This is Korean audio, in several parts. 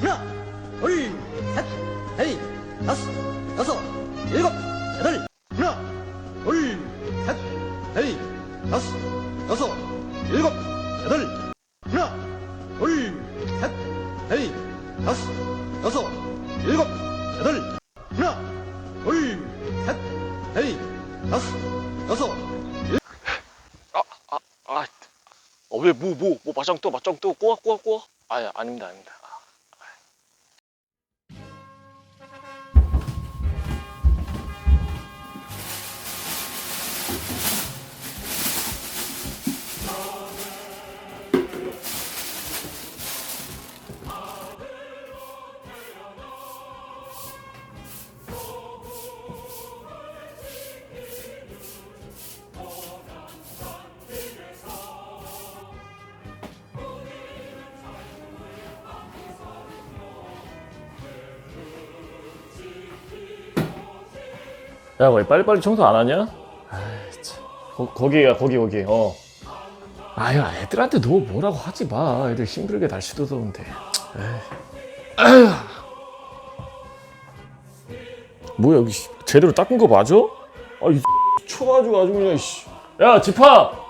하나, 둘, 셋, 넷, 다섯, 여섯, 일곱, 여덟. 하나, 둘, 셋, 넷, 다섯, 여섯, 일곱, 여덟. 하나, 둘, 셋, 넷, 다섯, 여섯, 일곱, 여덟. 하나, 둘, 셋, 넷, 다섯, 여섯, 아, 아, 마장 또, 마장 또, 꼬아, 꼬아, 꼬아? 아, 아닙니다, 아닙니다. 야, 왜 빨리빨리 청소 안 하냐? 아이, 참. 거, 거기야, 거기, 거기, 어. 아유, 애들한테 너 뭐라고 하지 마. 애들 힘들게 날씨도 더운데. 에이. 뭐야, 여기 씨, 제대로 닦은 거 맞아? 아, 이 쳐가지고 아주 그냥, 씨. 야, 집합!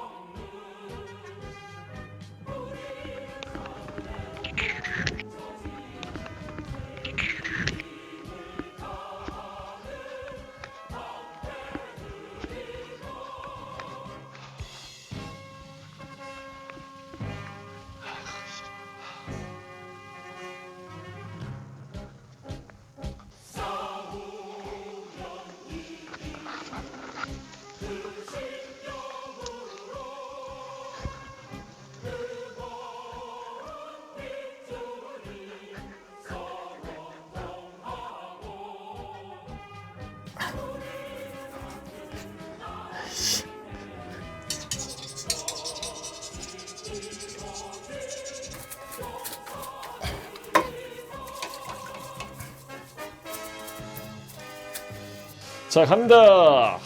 자, 갑니다.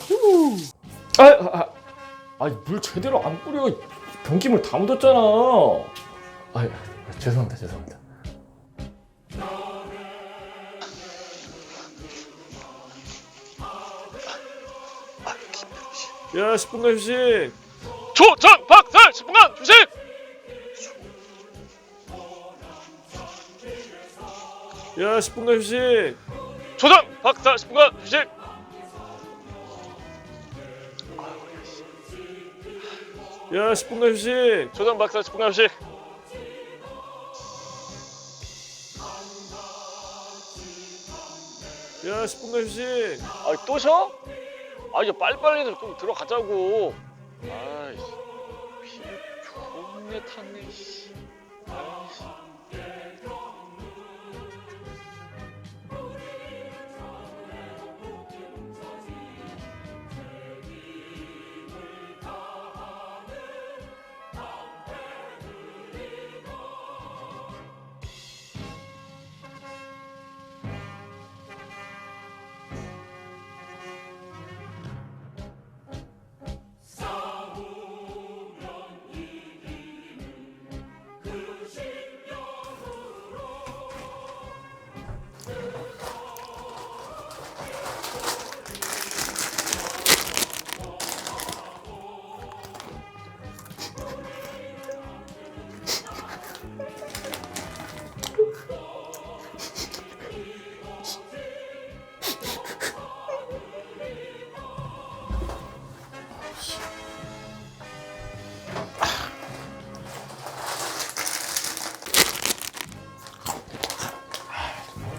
후. 아, 아, 아, 물 제대로 안 뿌려. 변기물 다 묻었잖아. 아, 아, 죄송합니다, 죄송합니다. 야, 10분간 휴식. 조장 박살 10분간 휴식. 야, 10분간 휴식. 조장 박살 10분간 휴식. 야, 10분간 휴식. 조장 박살 10분간 휴식. 야, 10분간 휴식. 아, 또 쉬어? 아, 이제 빨리빨리 좀 들어가자고. 아이씨. 피 존내 탔네, 씨. 아이씨.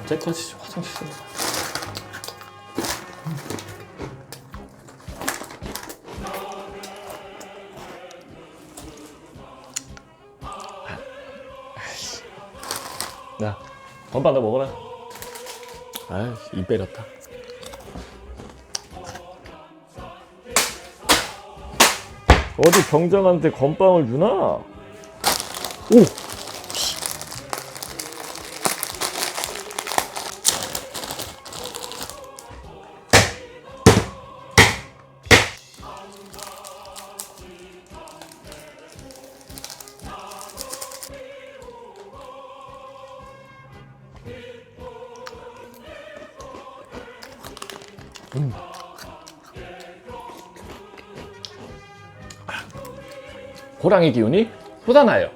언제까지 화장실. 야, 건빵 너 먹어라. 아유, 입 베렸다. 어디 병장한테 건빵을 주나? 오! 음. 호랑이 기운이 쏟아나요.